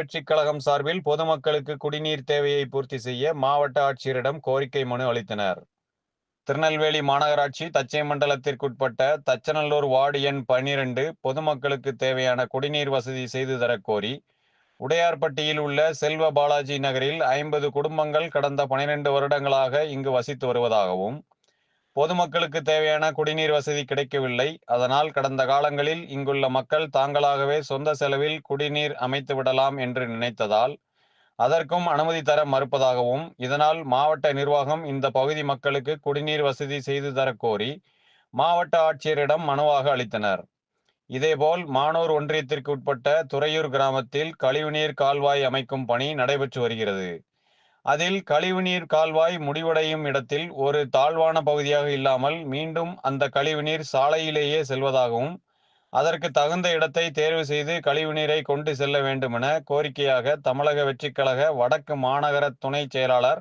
வெற்றிக் கழகம் சார்பில் பொதுமக்களுக்கு குடிநீர் தேவையை பூர்த்தி செய்ய மாவட்ட ஆட்சியரிடம் கோரிக்கை மனு அளித்தனர். திருநெல்வேலி மாநகராட்சி தச்சை மண்டலத்திற்குட்பட்ட தச்சநல்லூர் வார்டு எண் பனிரெண்டு பொதுமக்களுக்கு தேவையான குடிநீர் வசதி செய்து தரக் கோரி உடையார்பட்டியில் உள்ள செல்வ பாலாஜி நகரில் ஐம்பது குடும்பங்கள் கடந்த பனிரெண்டு வருடங்களாக இங்கு வசித்து வருவதாகவும் பொதுமக்களுக்கு தேவையான குடிநீர் வசதி கிடைக்கவில்லை. அதனால் கடந்த காலங்களில் இங்குள்ள மக்கள் தாங்களாகவே சொந்த செலவில் குடிநீர் அமைத்து விடலாம் என்று நினைத்ததால் அதற்கும் அனுமதி தர மறுப்பதாகவும் இதனால் மாவட்ட நிர்வாகம் இந்த பகுதி மக்களுக்கு குடிநீர் வசதி செய்து தரக் கோரி மாவட்ட ஆட்சியரிடம் மனுவாக அளித்தனர். இதேபோல் மானூர் ஒன்றியத்திற்கு உட்பட்ட துறையூர் கிராமத்தில் கழிவுநீர் கால்வாய் அமைக்கும் பணி நடைபெற்று வருகிறது. அதில் கழிவுநீர் கால்வாய் முடிவடையும் இடத்தில் ஒரு தாழ்வான பகுதியாக இல்லாமல் மீண்டும் அந்த கழிவுநீர் சாலையிலேயே செல்வதாகவும் அதற்கு தகுந்த இடத்தை தேர்வு செய்து கழிவுநீரை கொண்டு செல்ல வேண்டுமென கோரிக்கையாக தமிழக வெற்றிக் கழக வடக்கு மாநகர துணை செயலாளர்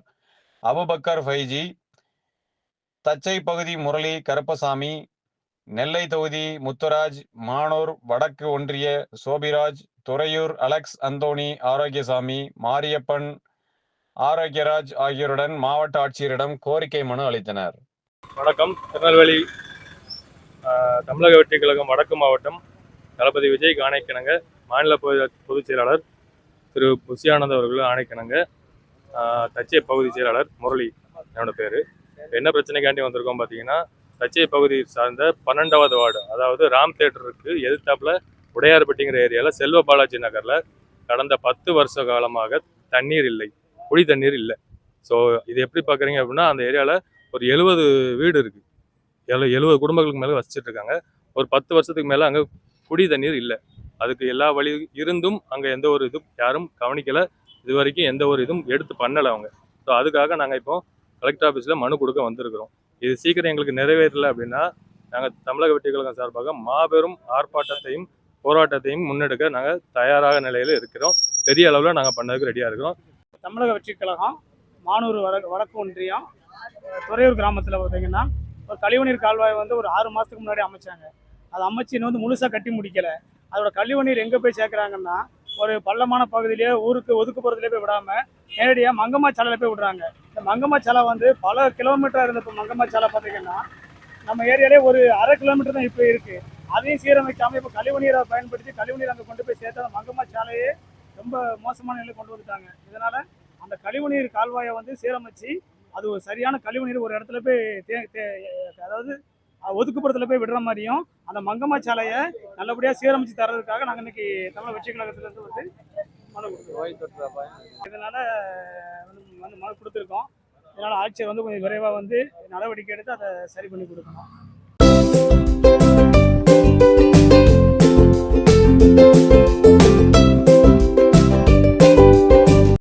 அபுபக்கர் ஃபைஜி தச்சை பகுதி முரளி கருப்பசாமி நெல்லை தொகுதி முத்துராஜ் மானூர் வடக்கு ஒன்றிய சோபிராஜ் துறையூர் அலெக்ஸ் அந்தோணி ஆரோக்கியசாமி மாரியப்பன் ஆரோக்கியராஜ் ஆகியோருடன் மாவட்ட ஆட்சியரிடம் கோரிக்கை மனு அளித்தனர். வணக்கம். திருநெல்வேலி ஆஹ், தமிழக வெற்றி கழகம் வடக்கு மாவட்டம் தளபதி விஜய் ஆணைக்கிணங்க மாநில பொது- பொதுச் செயலாளர் திரு. புஷியானந்த் அவர்கள் ஆணைக்கிணங்க தச்சை பகுதி செயலாளர் முரளி என்னோட பேர். என்ன பிரச்சனைக்காண்டி வந்திருக்கோம் பார்த்தீங்கன்னா தச்சை பகுதி சார்ந்த பன்னெண்டாவது வார்டு அதாவது ராம் தேட்டருக்கு எதிர்த்தாப்புல உடையார்பட்டிங்கிற ஏரியாவில் செல்வ பாலாஜி நகரில் கடந்த பத்து வருஷ காலமாக தண்ணீர் இல்லை. குடி தண்ணீர் இல்லை. ஸோ இது எப்படி பார்க்குறீங்க அப்படின்னா அந்த ஏரியாவில் ஒரு எழுபது வீடு இருக்குது எழு எழுபது குடும்பங்களுக்கு மேலே வசிச்சுட்டு இருக்காங்க ஒரு பத்து வருஷத்துக்கு மேலே அங்கே குடி தண்ணீர் இல்லை. அதுக்கு எல்லா வழி இருந்தும் அங்கே எந்த ஒரு இதுவும் யாரும் கவனிக்கலை. இது வரைக்கும் எந்த ஒரு இதுவும் எடுத்து பண்ணலை அவங்க. ஸோ அதுக்காக நாங்கள் இப்போ கலெக்டர் ஆஃபீஸில் மனு கொடுக்க வந்திருக்கிறோம். இது சீக்கிரம் எங்களுக்கு நிறைவேறல அப்படின்னா நாங்கள் தமிழக வெற்றி கழகம் சார்பாக மாபெரும் ஆர்ப்பாட்டத்தையும் போராட்டத்தையும் முன்னெடுக்க நாங்கள் தயாராக நிலையில் இருக்கிறோம். பெரிய அளவில் நாங்கள் பண்ணதுக்கு ரெடியாக இருக்கிறோம். தமிழக வெற்றிக் கழகம் மானூர் வடக்கு வடக்கு ஒன்றியம் துறையூர் கிராமத்தில் பார்த்தீங்கன்னா ஒரு கழிவுநீர் கால்வாய் வந்து ஒரு ஆறு மாதத்துக்கு முன்னாடி அமைச்சாங்க. அது அமைச்சு இன்னும் வந்து முழுசாக கட்டி முடிக்கலை. அதோட கழிவுநீர் எங்கே போய் சேர்க்குறாங்கன்னா ஒரு பள்ளமான பகுதியிலேயே ஊருக்கு ஒதுக்குப்புறத்துலேயே போய் விடாமல் நேரடியாக மங்கம்மா சாலையில் போய் விடுறாங்க. இந்த மங்கம்மா சாலை வந்து பல கிலோமீட்டராக இருந்த இப்போ மங்கம்மா சாலை பார்த்தீங்கன்னா நம்ம ஏரியாலே ஒரு அரை கிலோமீட்டர் தான் இப்போ இருக்குது அதையும் சீரமைக்காமல் இப்போ கழிவுநீரை பயன்படுத்தி கழிவுநீர் அங்கே கொண்டு போய் சேர்த்து அந்த மங்கம்மா சாலையே ரொம்ப மோசமான நிலையில் கொண்டு வந்துட்டாங்க. இதனால அந்த கழிவுநீர் கால்வாயை வந்து சீரமைச்சு அது ஒரு சரியான கழிவுநீர் ஒரு இடத்துல போய் தே அதாவது ஒதுக்குப்புறத்துல போய் விடுற மாதிரியும் அந்த மங்கம்மா சாலையை நல்லபடியாக சீரமைச்சு தர்றதுக்காக நாங்கள் இன்னைக்கு தமிழ் வெற்றி கழகத்திலேருந்து வந்து மனு கொடுத்துருக்கோம் இதனால வந்து மனு கொடுத்துருக்கோம். இதனால ஆட்சியர் வந்து கொஞ்சம் விரைவாக வந்து நடவடிக்கை எடுத்து அதை சரி பண்ணி கொடுக்கணும்.